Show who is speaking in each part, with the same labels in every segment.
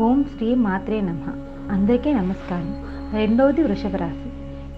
Speaker 1: ఓం శ్రీ మాత్రే నమ. అందరికీ నమస్కారం. రెండవది వృషభ రాశి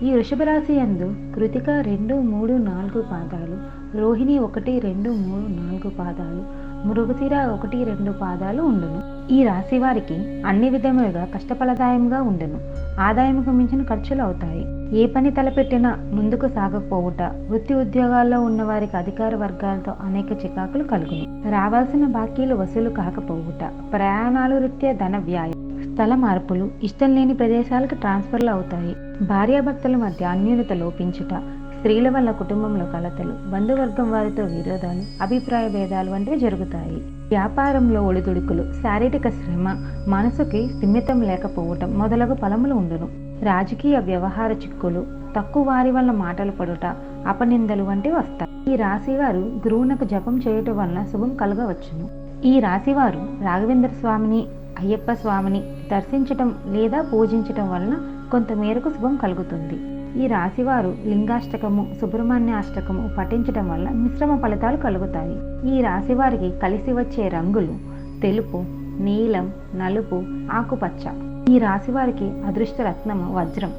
Speaker 1: ఈ వృషభ రాశి యందు కృతిక రెండు మూడు నాలుగు పాదాలు రోహిణి ఒకటి రెండు మూడు నాలుగు పాదాలు మృగశిర ఒకటి రెండు పాదాలు ఉండును. ఈ రాశి వారికి అన్ని విధములుగా కష్టఫలదాయంగా ఉండును. ఆదాయముకు మించిన ఖర్చులు అవుతాయి. ఏ పని తలపెట్టినా ముందుకు సాగకపోవుట వృత్తి ఉద్యోగాల్లో ఉన్న వారికి అధికార వర్గాలతో అనేక చికాకులు కలుగును. రావాల్సిన బాకీలు వసూలు కాకపోవుట ప్రయాణాలు రీత్యా ధన వ్యాయం స్థల మార్పులు ఇష్టం లేని ప్రదేశాలకు ట్రాన్స్ఫర్లు అవుతాయి. భార్యాభర్తల మధ్య అన్యూనత లోపించుట స్త్రీల వల్ల కుటుంబంలో కలతలు బంధువర్గం వారితో విరోధాలు అభిప్రాయ భేదాలు వంటివి జరుగుతాయి. వ్యాపారంలో ఒడిదుడుకులు శారీరక శ్రమ మనసుకి స్థిమితం లేకపోవటం మొదలగు ఫలములు ఉండును. రాజకీయ వ్యవహార చిక్కులు తక్కువ వారి వల్ల మాటలు పడుట అపనిందలు వంటివి వస్తాయి. ఈ రాశివారు గురువునకు జపం చేయటం వలన శుభం కలగవచ్చును. ఈ రాశివారు రాఘవేంద్ర స్వామిని అయ్యప్ప స్వామిని దర్శించటం లేదా పూజించటం వలన కొంతమేరకు శుభం కలుగుతుంది. ఈ రాశివారు లింగాష్టకము సుబ్రహ్మణ్య అష్టకము పఠించడం వల్ల మిశ్రమ ఫలితాలు కలుగుతాయి. ఈ రాశివారికి కలిసి వచ్చే రంగులు తెలుపు నీలం నలుపు ఆకుపచ్చ. ఈ రాశివారికి అదృష్ట రత్నము వజ్రం.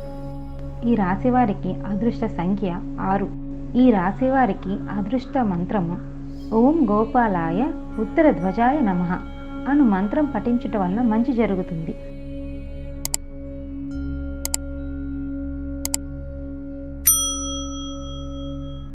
Speaker 1: ఈ రాశివారికి అదృష్ట సంఖ్య ఆరు. ఈ రాశివారికి అదృష్ట మంత్రము ఓం గోపాలాయ ఉత్తర ధ్వజాయ నమః అను మంత్రం పఠించటం వలన మంచి జరుగుతుంది.